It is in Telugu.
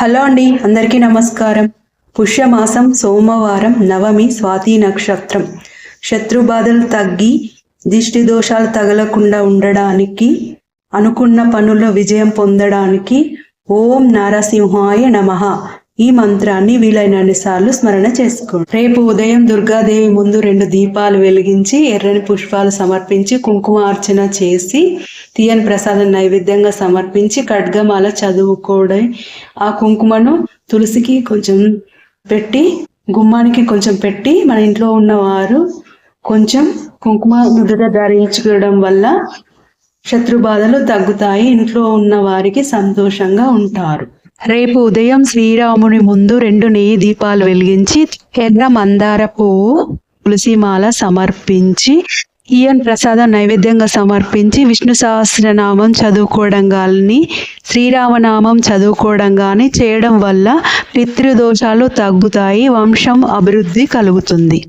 హలో అండి అందరికీ నమస్కారం. పుష్యమాసం సోమవారం నవమి స్వాతి నక్షత్రం. శత్రుబాధలు తగ్గి దిష్టి దోషాలు తగలకుండా ఉండడానికి అనుకున్న పనుల్లో విజయం పొందడానికి ఓం నారసింహాయ నమ. ఈ మంత్రాన్ని వీలైనన్ని సార్లు స్మరణ చేసుకోండి. రేపు ఉదయం దుర్గాదేవి ముందు రెండు దీపాలు వెలిగించి ఎర్రని పుష్పాలు సమర్పించి కుంకుమార్చన చేసి తీయని ప్రసాదం నైవేద్యంగా సమర్పించి ఖడ్గమాల చదువుకోవడం ఆ కుంకుమను తులసికి కొంచెం పెట్టి గుమ్మానికి కొంచెం పెట్టి మన ఇంట్లో ఉన్నవారు కొంచెం కుంకుమ నుదుట ధరించుకోవడం వల్ల శత్రు బాధలు తగ్గుతాయి. ఇంట్లో ఉన్న వారికి సంతోషంగా ఉంటారు. రేపు ఉదయం శ్రీరాముని ముందు రెండు నెయ్యి దీపాలు వెలిగించి ఎర్ర మందార పువ్వు తులసిమాల సమర్పించి ఈయన్ ప్రసాదం నైవేద్యంగా సమర్పించి విష్ణు సహస్రనామం చదువుకోవడం కానీ శ్రీరామనామం చదువుకోవడం కానీ చేయడం వల్ల పితృదోషాలు తగ్గుతాయి వంశం అభివృద్ధి కలుగుతుంది.